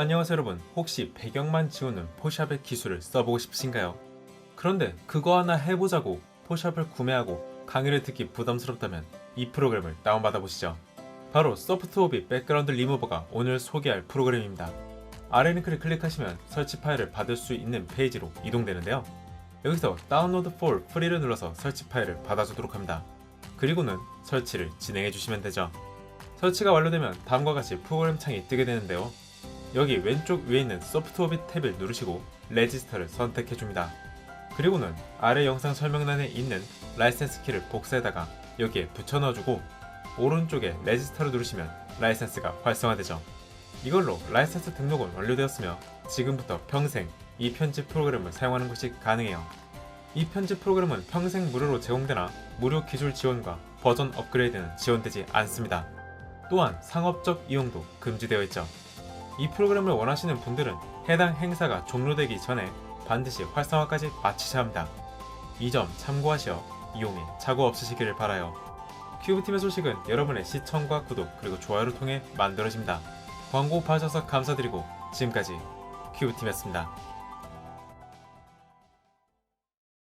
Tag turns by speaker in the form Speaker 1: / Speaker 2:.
Speaker 1: 안녕하세요 여러분 혹시 배경만 지우는 포샵의 기술을 써보고 싶으신가요? 그런데 그거 하나 해보자고 포샵을 구매하고 강의를 듣기 부담스럽다면 이 프로그램을 다운받아 보시죠. 바로 소프트오비 백그라운드 리무버가 오늘 소개할 프로그램입니다. 아래 링크를 클릭하시면 설치 파일을 받을 수 있는 페이지로 이동되는데요. 여기서 다운로드 for 프리를 눌러서 설치 파일을 받아주도록 합니다. 그리고는 설치를 진행해 주시면 되죠. 설치가 완료되면 다음과 같이 프로그램 창이 뜨게 되는데요. 여기 왼쪽 위에 있는 소프트오비 탭을 누르시고 레지스터를 선택해 줍니다. 그리고는 아래 영상 설명란에 있는 라이센스 키를 복사에다가 여기에 붙여 넣어주고 오른쪽에 레지스터를 누르시면 라이센스가 활성화되죠. 이걸로 라이센스 등록은 완료되었으며 지금부터 평생 이 편집 프로그램을 사용하는 것이 가능해요. 이 편집 프로그램은 평생 무료로 제공되나 무료 기술 지원과 버전 업그레이드는 지원되지 않습니다. 또한 상업적 이용도 금지되어 있죠. 이 프로그램을 원하시는 분들은 해당 행사가 종료되기 전에 반드시 활성화까지 마치셔야 합니다. 이 점 참고하시어 이용에 착오 없으시기를 바라요. 큐브팀의 소식은 여러분의 시청과 구독 그리고 좋아요를 통해 만들어집니다. 광고 봐주셔서 감사드리고 지금까지 큐브팀이었습니다.